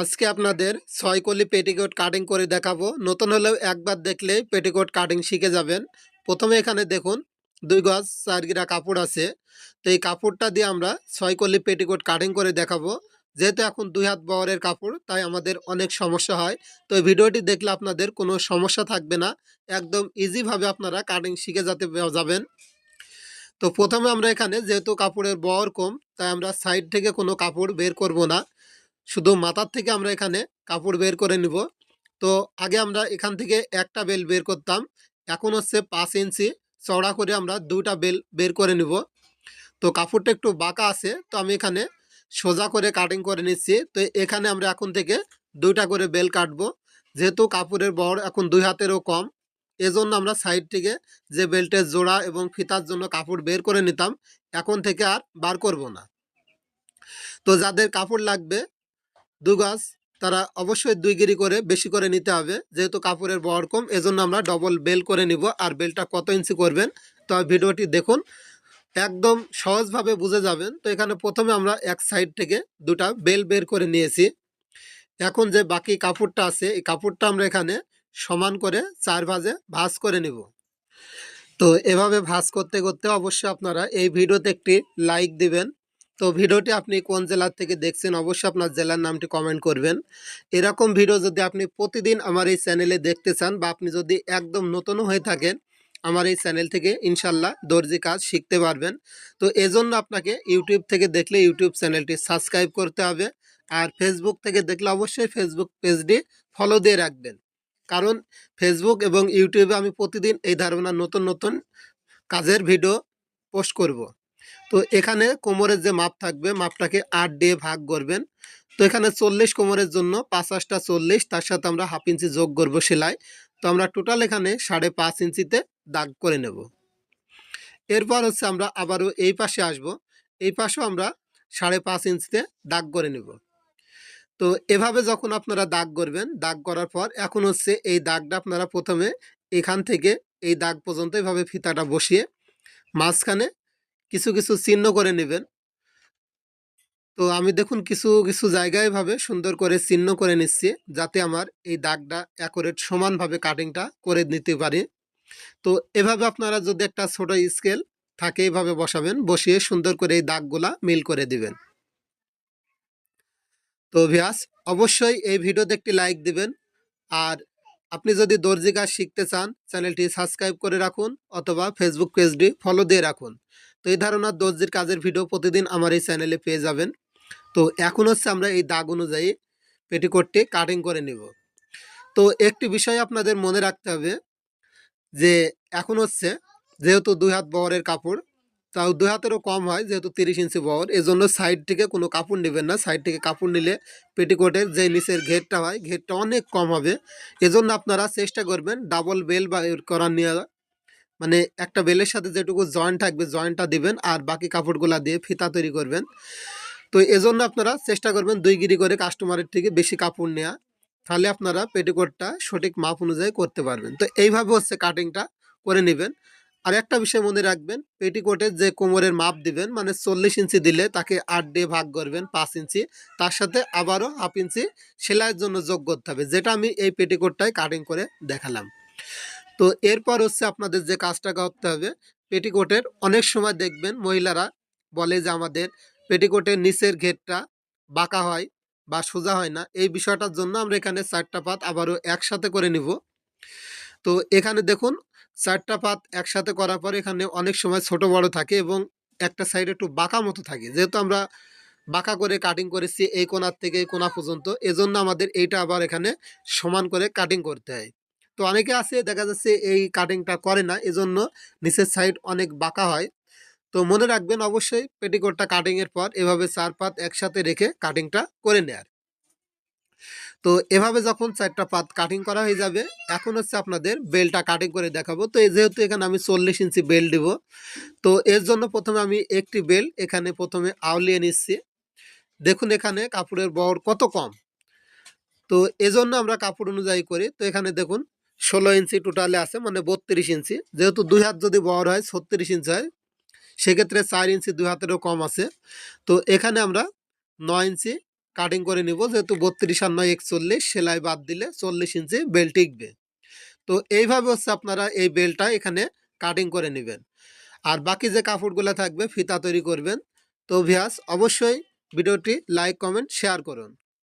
আজকে আপনাদের ছয় কলি পেটিকোট কাটিং করে দেখাবো। নতুন হলেও একবার দেখলেই পেটিকোট কাটিং শিখে যাবেন। প্রথমে এখানে দেখুন, দুই গজ চার গিরা কাপড় আছে। তো এই কাপড়টা দিয়ে আমরা ছয় কলি পেটিকোট কাটিং করে দেখাবো। যেহেতু এখন দুই হাত বহরের কাপড়, তাই আমাদের অনেক সমস্যা হয়। তো ভিডিওটি দেখলে আপনাদের কোনো সমস্যা থাকবে না। একদম ইজিভাবে আপনারা কাটিং শিখে যেতে যাবেন। তো প্রথমে আমরা এখানে যেহেতু কাপড়ের বহর কম, তাই আমরা সাইড থেকে কোনো কাপড় বের করব না। শুধু মাথার থেকে আমরা এখানে কাপড় বের করে নিব। তো আগে আমরা এখান থেকে একটা বেল বের করতাম। এখন হচ্ছে পাঁচ ইঞ্চি চওড়া করে আমরা দুটা বেল বের করে নিব। তো কাপড়টা একটু বাঁকা আছে, তো আমি এখানে সোজা করে কাটিং করে নিচ্ছি। তো এখানে আমরা এখন থেকে দুইটা করে বেল কাটবো। যেহেতু কাপড়ের বড়, এখন দুই হাতেরও কম। এজন্য আমরা সাইড থেকে যে বেল্টের জোড়া এবং ফিতার জন্য কাপড় বের করে নিতাম, এখন থেকে আর বার করব না। তো যাদের কাপড় লাগবে দু গাছ তারা অবশ্যই দুই গিরি করে বেশি করে নিতে হবে। যেহেতু কাপড়ের বহর কম, এজন্য আমরা ডবল বেল করে নিব আর বেলটা কত ইঞ্চি করবেন, তো ভিডিওটি দেখুন। একদম সহজভাবে বুঝে যাবেন। তো এখানে প্রথমে আমরা এক সাইড থেকে দুটা বেল বের করে নিয়েছি। এখন যে বাকি কাপড়টা আছে, এই কাপড়টা আমরা এখানে সমান করে চার ভাজে ভাঁজ করে নিব। তো এভাবে ভাঁজ করতে করতে অবশ্যই আপনারা এই ভিডিওতে একটি লাইক দিবেন। তো ভিডিওটি আপনি কোন জেলার থেকে দেখছেন অবশ্যই আপনার জেলার নামটি কমেন্ট করবেন। এরকম ভিডিও যদি আপনি প্রতিদিন আমার এই চ্যানেলে দেখতে চান বা আপনি যদি একদম নতুন হয়ে থাকেন, আমার এই চ্যানেল থেকে ইনশাল্লাহ দর্জি কাজ শিখতে পারবেন। তো এজন্য আপনাকে ইউটিউব থেকে দেখলে ইউটিউব চ্যানেলটি সাবস্ক্রাইব করতে হবে আর ফেসবুক থেকে দেখলে অবশ্যই ফেসবুক পেজটি ফলো দিয়ে রাখবেন। কারণ ফেসবুক এবং ইউটিউবে আমি প্রতিদিন এই ধরনের নতুন নতুন কাজের ভিডিও পোস্ট করব। তো এখানে কোমরের যে মাপ থাকবে, মাপটাকে আট দিয়ে ভাগ করবেন। তো এখানে চল্লিশ কোমরের জন্য পাঁচাশটা চল্লিশ, তার সাথে আমরা হাফ ইঞ্চি যোগ করব সেলাই। তো আমরা টোটাল এখানে সাড়ে পাঁচ ইঞ্চিতে দাগ করে নেব। এরপর হচ্ছে আমরা আবারও এই পাশে আসব। এই পাশেও আমরা সাড়ে পাঁচ ইঞ্চিতে দাগ করে নেব। তো এভাবে যখন আপনারা দাগ করবেন, দাগ করার পর এখন হচ্ছে এই দাগটা আপনারা প্রথমে এখান থেকে এই দাগ পর্যন্ত এভাবে ফিতাটা বসিয়ে মাঝখানে কিছু কিছু চিহ্ন করে নেবেন। তো আমি দেখুন কিছু কিছু জায়গায় ভাবে সুন্দর করে চিহ্ন করে নিচ্ছি যাতে আমার এই দাগটা অ্যাকোরেট সমানভাবে কাটিংটা করে নিতে পারি। তো এভাবে আপনারা যদি একটা ছোট স্কেল থাকে এভাবে বসাবেন, বসিয়ে সুন্দর করে এই দাগগুলা মিল করে দিবেন। তো ভিয়াস অবশ্যই এই ভিডিওতে একটি লাইক দিবেন। আর আপনি যদি দর্জি কাজ শিখতে চান, চ্যানেলটি সাবস্ক্রাইব করে রাখুন অথবা ফেসবুক পেজটি ফলো দিয়ে রাখুন। তো এই ধরনের দর্জির কাজের ভিডিও প্রতিদিন আমার এই চ্যানেলে পেয়ে যাবেন। তো এখন হচ্ছে আমরা এই দাগ অনুযায়ী পেটিকোটটি কাটিং করে নিব। তো একটি বিষয় আপনাদের মনে রাখতে হবে যে এখন হচ্ছে যেহেতু দুই হাত বহরের কাপড়, তাও দুই হাতেরও কম হয় যেহেতু তিরিশ ইঞ্চি বহর, এজন্য সাইড থেকে কোনো কাপড় নেবেন না। সাইড থেকে কাপড় নিলে পেটিকোটের যে নিচের ঘেরটা হয়, ঘেরটা অনেক কম হবে। এজন্য আপনারা চেষ্টা করবেন ডাবল বেল বা করার নিয়ে মানে একটা বেলের সাথে যেটুকু জয়েন্ট থাকবে জয়েন্টটা দিবেন আর বাকি কাপড়গুলা দিয়ে ফিতা তৈরি করবেন। তো এজন্য আপনারা চেষ্টা করবেন দুই গিরি করে কাস্টমারের থেকে বেশি কাপড় নেওয়া তাহলে আপনারা পেটিকোটটা সঠিক মাপ অনুযায়ী করতে পারবেন। তো এইভাবে হচ্ছে কাটিংটা করে নেবেন। আর একটা বিষয় মনে রাখবেন, পেটিকোটের যে কোমরের মাপ দিবেন মানে চল্লিশ ইঞ্চি দিলে তাকে আট দিয়ে ভাগ করবেন, পাঁচ ইঞ্চি। তার সাথে আবারও হাফ ইঞ্চি সেলাইয়ের জন্য যোগ করতে হবে, যেটা আমি এই পেটিকোটটাই কাটিং করে দেখালাম। তো এরপর হচ্ছে আপনাদের যে কাজটা করতে হবে, পেটিকোটের অনেক সময় দেখবেন মহিলারা বলে যে আমাদের পেটিকোটের নিচের ঘেরটা বাঁকা হয় বা সোজা হয় না। এই বিষয়টার জন্য আমরা এখানে চারটা পাত আবারও একসাথে করে নিব। তো এখানে দেখুন চারটা পাত একসাথে করার পর এখানে অনেক সময় ছোট, বড় থাকে এবং একটা সাইড একটু বাঁকা মতো থাকে। যেহেতু আমরা বাঁকা করে কাটিং করেছি এই কোনার থেকে এই কোনা পর্যন্ত, এজন্য আমাদের এইটা আবার এখানে সমান করে কাটিং করতে হয়। তো অনেকে আছে, দেখা যাচ্ছে এই কাটিংটা করে না, এজন্য নিচের সাইড অনেক বাঁকা হয়। তো মনে রাখবেন অবশ্যই পেটিকোটটা কাটিংয়ের পর এভাবে চার পাত একসাথে রেখে কাটিংটা করে নেয়ার। তো এভাবে যখন চারটা পাত কাটিং করা হয়ে যাবে, এখন হচ্ছে আপনাদের বেলটা কাটিং করে দেখাবো। তো যেহেতু এখানে আমি চল্লিশ ইঞ্চি বেল দিব, তো এর জন্য প্রথমে আমি একটি বেল এখানে প্রথমে আউলিয়ে নিচ্ছি। দেখুন এখানে কাপড়ের বহর কত কম। তো এজন্য আমরা কাপড় অনুযায়ী করি। তো এখানে দেখুন ষোলো ইঞ্চি টোটালে আছে মানে বত্রিশ ইঞ্চি। যেহেতু দুই হাত যদি বড় হয়, ছত্রিশ ইঞ্চি হয়, সেক্ষেত্রে চার ইঞ্চি দুই হাতেরও কম আছে। তো এখানে আমরা নয় ইঞ্চি কাটিং করে নিব, যেহেতু বত্রিশ আর নয় একচল্লিশ, সেলাই বাদ দিলে চল্লিশ ইঞ্চি বেল টিকবে। তো এইভাবে হচ্ছে আপনারা এই বেলটা এখানে কাটিং করে নেবেন। আর বাকি যে কাপড়গুলো থাকবে, ফিতা তৈরি করবেন। তো ভিয়াস অবশ্যই ভিডিওটি লাইক কমেন্ট শেয়ার করুন।